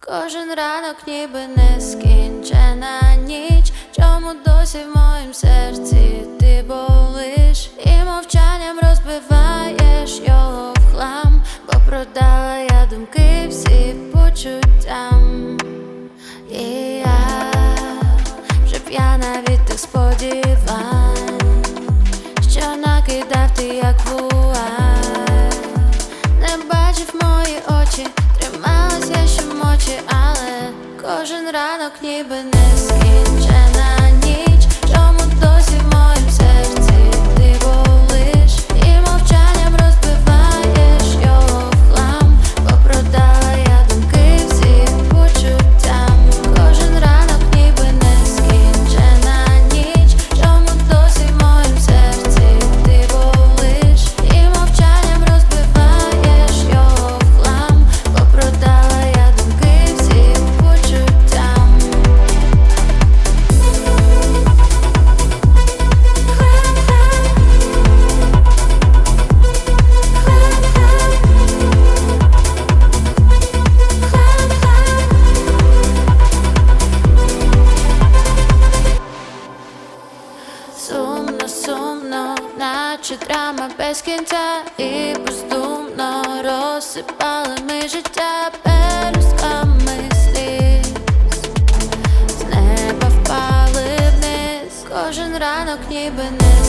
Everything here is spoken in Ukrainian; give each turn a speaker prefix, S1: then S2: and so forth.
S1: Кожен ранок ніби нескінчена ніч, чому досі в моїм серці ти болиш? І мовчанням розбиваєш його в хлам, бо продала я думки всі почуттям. Ранок ніби нескінчена Сумно, сумно, наче драма без кінця. І бездумно розсипали ми життя пелюстками сліз. З неба впали вниз, кожен ранок ніби не